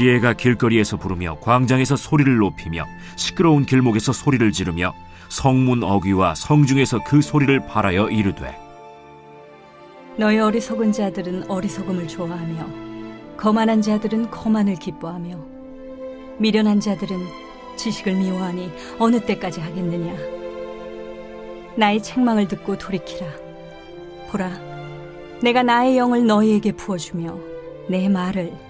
지혜가 길거리에서 부르며 광장에서 소리를 높이며 시끄러운 길목에서 소리를 지르며 성문 어귀와 성중에서 그 소리를 발하여 이르되 너희 어리석은 자들은 어리석음을 좋아하며 거만한 자들은 거만을 기뻐하며 미련한 자들은 지식을 미워하니 어느 때까지 하겠느냐? 나의 책망을 듣고 돌이키라. 보라 내가 나의 영을 너희에게 부어주며 내 말을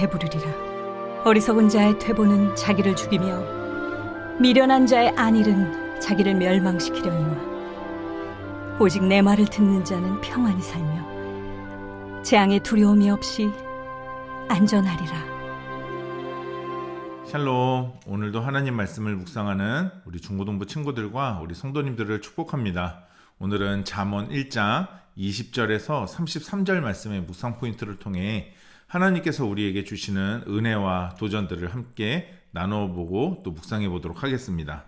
배부르리라 어리석은 자의 퇴보는 자기를 죽이며 미련한 자의 안일은 자기를 멸망시키려니와 오직 내 말을 듣는 자는 평안히 살며 재앙의 두려움이 없이 안전하리라. 샬롬. 오늘도 하나님 말씀을 묵상하는 우리 중고등부 친구들과 우리 성도님들을 축복합니다. 오늘은 잠언 1장 20절에서 33절 말씀의 묵상 포인트를 통해 하나님께서 우리에게 주시는 은혜와 도전들을 함께 나누어 보고 또 묵상해 보도록 하겠습니다.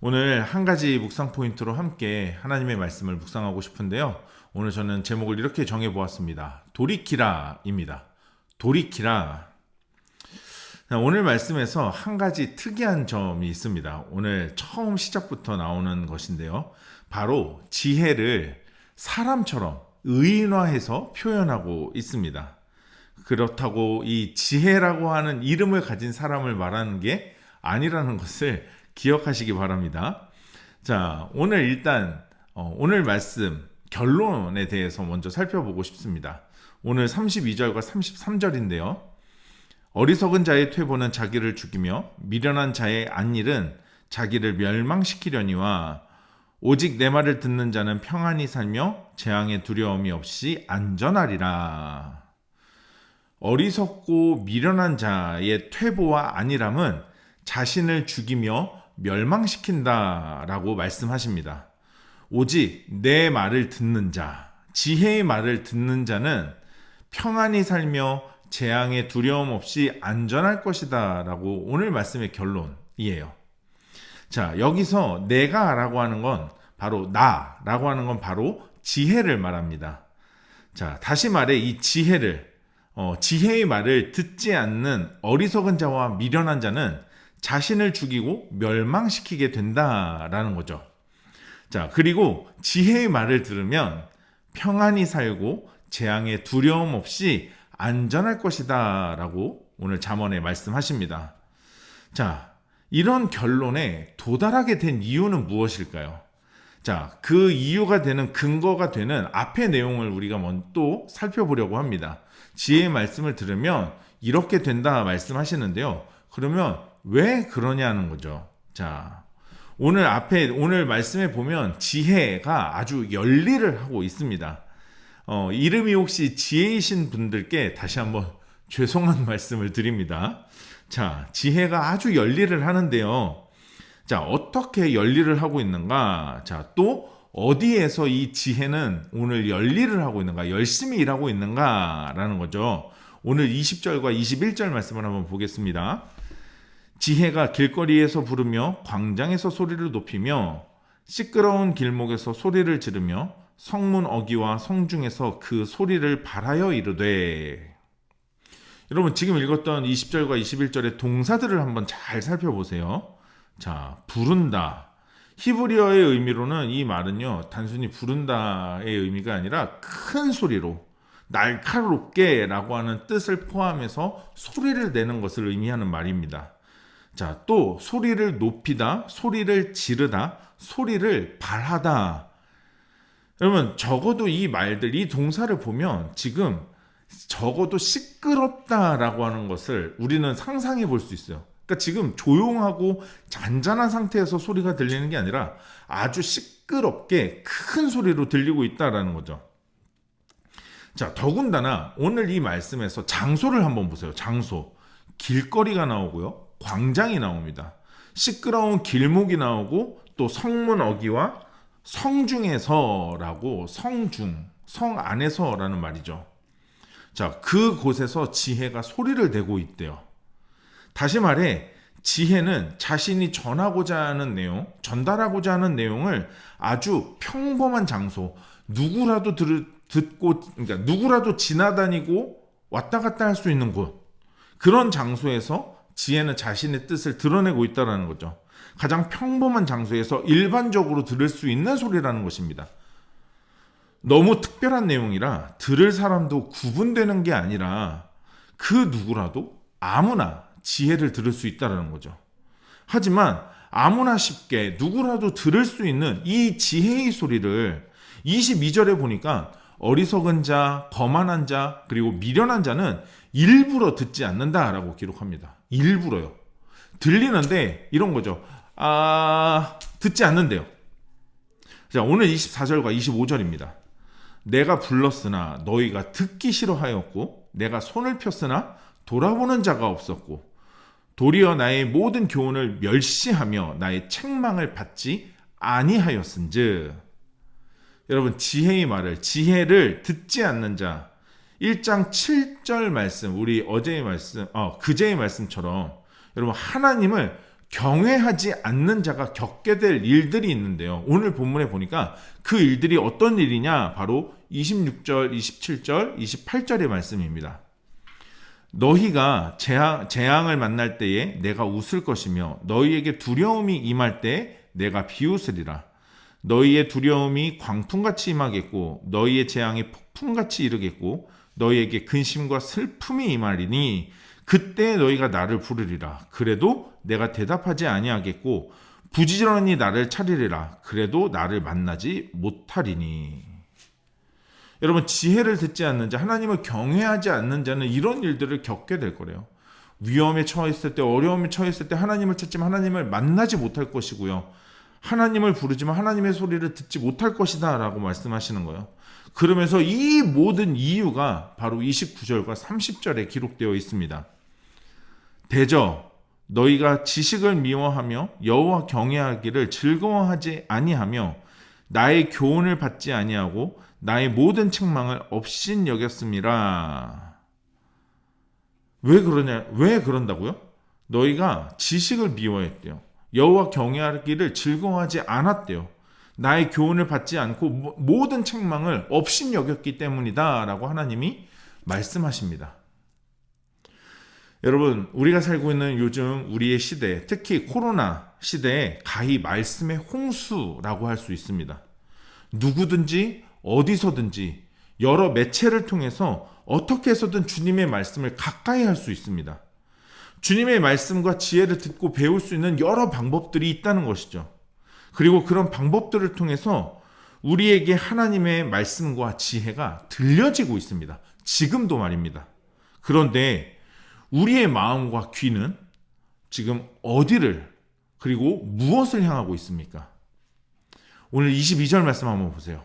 오늘 한 가지 묵상 포인트로 함께 하나님의 말씀을 묵상하고 싶은데요. 오늘 저는 제목을 이렇게 정해 보았습니다. 돌이키라입니다. 돌이키라. 오늘 말씀에서 한 가지 특이한 점이 있습니다. 오늘 처음 시작부터 나오는 것인데요. 바로 지혜를 사람처럼 의인화해서 표현하고 있습니다. 그렇다고 이 지혜라고 하는 이름을 가진 사람을 말하는 게 아니라는 것을 기억하시기 바랍니다. 자, 오늘 일단 어, 오늘 말씀 결론에 대해서 먼저 살펴보고 싶습니다. 오늘 32절과 33절인데요. 어리석은 자의 퇴보는 자기를 죽이며 미련한 자의 안일은 자기를 멸망시키려니와 오직 내 말을 듣는 자는 평안히 살며 재앙의 두려움이 없이 안전하리라. 어리석고 미련한 자의 퇴보와 안일함은 자신을 죽이며 멸망시킨다라고 말씀하십니다. 오직 내 말을 듣는 자, 지혜의 말을 듣는 자는 평안히 살며 재앙의 두려움 없이 안전할 것이다 라고 오늘 말씀의 결론이에요. 자, 여기서 내가 라고 하는 건 바로 나 라고 하는 건 바로 지혜를 말합니다. 자, 다시 말해 이 지혜를, 어, 지혜의 말을 듣지 않는 어리석은 자와 미련한 자는 자신을 죽이고 멸망시키게 된다라는 거죠. 자, 그리고 지혜의 말을 들으면 평안히 살고 재앙의 두려움 없이 안전할 것이다 라고 오늘 잠언에 말씀하십니다. 자, 이런 결론에 도달하게 된 이유는 무엇일까요? 자, 그 이유가 되는 근거가 되는 앞의 내용을 우리가 먼저 또 살펴보려고 합니다. 지혜의 말씀을 들으면 이렇게 된다 말씀하시는데요. 그러면 왜 그러냐는 거죠. 자, 오늘 앞에 오늘 말씀에 보면 지혜가 아주 열리를 하고 있습니다. 어, 이름이 혹시 지혜이신 분들께 다시 한번 죄송한 말씀을 드립니다. 자, 지혜가 아주 열리를 하는데요. 자, 어떻게 열리를 하고 있는가? 자, 또 어디에서 이 지혜는 오늘 열리를 하고 있는가? 열심히 일하고 있는가? 라는 거죠. 오늘 20절과 21절 말씀을 한번 보겠습니다. 지혜가 길거리에서 부르며 광장에서 소리를 높이며 시끄러운 길목에서 소리를 지르며 성문 어기와 성중에서 그 소리를 발하여 이르되 여러분 지금 읽었던 20절과 21절의 동사들을 한번 잘 살펴보세요. 자, 부른다. 히브리어의 의미로는 이 말은요, 단순히 부른다의 의미가 아니라 큰 소리로, 날카롭게 라고 하는 뜻을 포함해서 소리를 내는 것을 의미하는 말입니다. 자, 또 소리를 높이다, 소리를 지르다, 소리를 발하다. 여러분, 적어도 이 말들, 이 동사를 보면 지금 적어도 시끄럽다라고 하는 것을 우리는 상상해 볼 수 있어요. 그러니까 지금 조용하고 잔잔한 상태에서 소리가 들리는 게 아니라 아주 시끄럽게 큰 소리로 들리고 있다라는 거죠. 자, 더군다나 오늘 이 말씀에서 장소를 한번 보세요. 장소. 길거리가 나오고요. 광장이 나옵니다. 시끄러운 길목이 나오고 또 성문 어기와 성중에서라고 성중, 성 안에서라는 말이죠. 자, 그곳에서 지혜가 소리를 내고 있대요. 다시 말해, 지혜는 자신이 전하고자 하는 내용, 전달하고자 하는 내용을 아주 평범한 장소, 누구라도 들, 듣고, 그러니까 누구라도 지나다니고 왔다 갔다 할 수 있는 곳, 그런 장소에서 지혜는 자신의 뜻을 드러내고 있다는 거죠. 가장 평범한 장소에서 일반적으로 들을 수 있는 소리라는 것입니다. 너무 특별한 내용이라 들을 사람도 구분되는 게 아니라 그 누구라도 아무나 지혜를 들을 수 있다는 거죠. 하지만 아무나 쉽게 누구라도 들을 수 있는 이 지혜의 소리를 22절에 보니까 어리석은 자, 거만한 자, 그리고 미련한 자는 일부러 듣지 않는다라고 기록합니다. 일부러요. 들리는데 이런 거죠. 아, 듣지 않는데요. 자, 오늘 24절과 25절입니다. 내가 불렀으나 너희가 듣기 싫어하였고 내가 손을 폈으나 돌아보는 자가 없었고 도리어 나의 모든 교훈을 멸시하며 나의 책망을 받지 아니하였은즉 여러분 지혜의 말을 지혜를 듣지 않는 자 1장 7절 말씀 우리 어제의 말씀 어 그제의 말씀처럼 여러분 하나님을 경외하지 않는 자가 겪게 될 일들이 있는데요. 오늘 본문에 보니까 그 일들이 어떤 일이냐? 바로 26절, 27절, 28절의 말씀입니다. 너희가 재앙, 재앙을 만날 때에 내가 웃을 것이며 너희에게 두려움이 임할 때 내가 비웃으리라. 너희의 두려움이 광풍같이 임하겠고 너희의 재앙이 폭풍같이 이르겠고 너희에게 근심과 슬픔이 임하리니 그때 너희가 나를 부르리라. 그래도 내가 대답하지 아니하겠고 부지런히 나를 차리리라. 그래도 나를 만나지 못하리니. 여러분 지혜를 듣지 않는 자, 하나님을 경외하지 않는 자는 이런 일들을 겪게 될 거래요. 위험에 처했을 때, 어려움에 처했을 때 하나님을 찾지만 하나님을 만나지 못할 것이고요. 하나님을 부르지만 하나님의 소리를 듣지 못할 것이다라고 말씀하시는 거예요. 그러면서 이 모든 이유가 바로 29절과 30절에 기록되어 있습니다. 대저 너희가 지식을 미워하며 여호와 경외하기를 즐거워하지 아니하며 나의 교훈을 받지 아니하고 나의 모든 책망을 없인 여겼습니다. 왜 그러냐? 왜 그런다고요? 너희가 지식을 미워했대요. 여호와 경외하기를 즐거워하지 않았대요. 나의 교훈을 받지 않고 모든 책망을 없인 여겼기 때문이다라고 하나님이 말씀하십니다. 여러분, 우리가 살고 있는 요즘 우리의 시대, 특히 코로나 시대에 가히 말씀의 홍수라고 할 수 있습니다. 누구든지 어디서든지 여러 매체를 통해서 어떻게 해서든 주님의 말씀을 가까이 할 수 있습니다. 주님의 말씀과 지혜를 듣고 배울 수 있는 여러 방법들이 있다는 것이죠. 그리고 그런 방법들을 통해서 우리에게 하나님의 말씀과 지혜가 들려지고 있습니다. 지금도 말입니다. 그런데 우리의 마음과 귀는 지금 어디를 그리고 무엇을 향하고 있습니까? 오늘 22절 말씀 한번 보세요.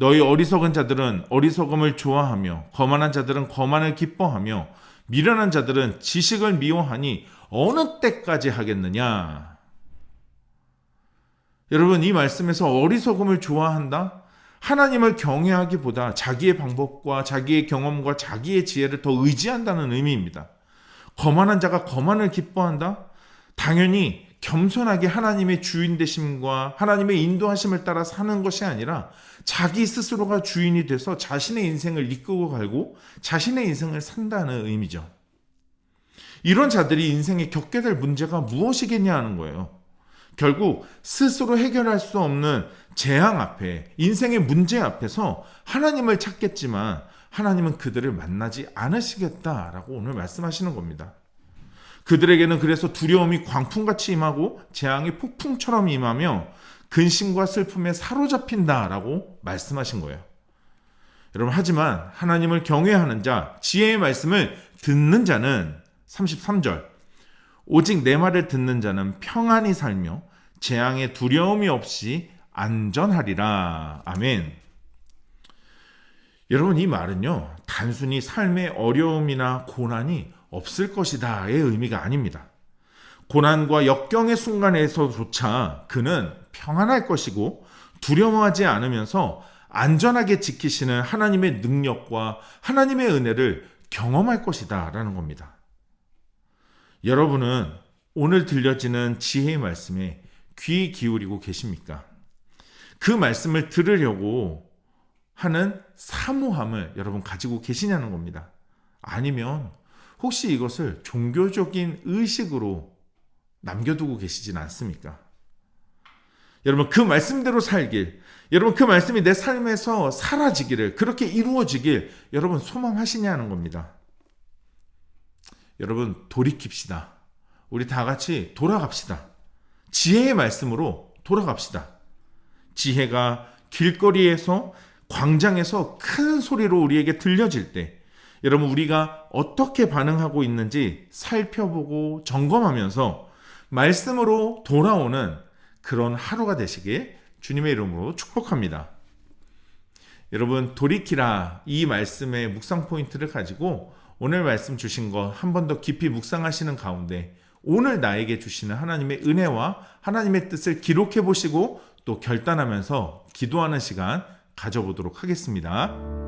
너희 어리석은 자들은 어리석음을 좋아하며 거만한 자들은 거만을 기뻐하며 미련한 자들은 지식을 미워하니 어느 때까지 하겠느냐? 여러분 이 말씀에서 어리석음을 좋아한다? 하나님을 경외하기보다 자기의 방법과 자기의 경험과 자기의 지혜를 더 의지한다는 의미입니다. 거만한 자가 거만을 기뻐한다? 당연히 겸손하게 하나님의 주인 되심과 하나님의 인도하심을 따라 사는 것이 아니라 자기 스스로가 주인이 돼서 자신의 인생을 이끌고 가고 자신의 인생을 산다는 의미죠. 이런 자들이 인생에 겪게 될 문제가 무엇이겠냐 하는 거예요. 결국 스스로 해결할 수 없는 재앙 앞에 인생의 문제 앞에서 하나님을 찾겠지만 하나님은 그들을 만나지 않으시겠다라고 오늘 말씀하시는 겁니다. 그들에게는 그래서 두려움이 광풍같이 임하고 재앙이 폭풍처럼 임하며 근심과 슬픔에 사로잡힌다라고 말씀하신 거예요. 여러분 하지만 하나님을 경외하는 자, 지혜의 말씀을 듣는 자는 33절 오직 내 말을 듣는 자는 평안히 살며 재앙에 두려움이 없이 안전하리라. 아멘. 여러분 이 말은요. 단순히 삶의 어려움이나 고난이 없을 것이다의 의미가 아닙니다. 고난과 역경의 순간에서조차 그는 평안할 것이고 두려워하지 않으면서 안전하게 지키시는 하나님의 능력과 하나님의 은혜를 경험할 것이다 라는 겁니다. 여러분은 오늘 들려지는 지혜의 말씀에 귀 기울이고 계십니까? 그 말씀을 들으려고 하는 사모함을 여러분 가지고 계시냐는 겁니다. 아니면 혹시 이것을 종교적인 의식으로 남겨두고 계시진 않습니까? 여러분 그 말씀대로 살길, 여러분 그 말씀이 내 삶에서 사라지기를 그렇게 이루어지길 여러분 소망하시냐는 겁니다. 여러분 돌이킵시다. 우리 다 같이 돌아갑시다. 지혜의 말씀으로 돌아갑시다. 지혜가 길거리에서 광장에서 큰 소리로 우리에게 들려질 때 여러분 우리가 어떻게 반응하고 있는지 살펴보고 점검하면서 말씀으로 돌아오는 그런 하루가 되시길 주님의 이름으로 축복합니다. 여러분 돌이키라 이 말씀의 묵상 포인트를 가지고 오늘 말씀 주신 거한번 더 깊이 묵상하시는 가운데 오늘 나에게 주시는 하나님의 은혜와 하나님의 뜻을 기록해 보시고 또 결단하면서 기도하는 시간 가져보도록 하겠습니다.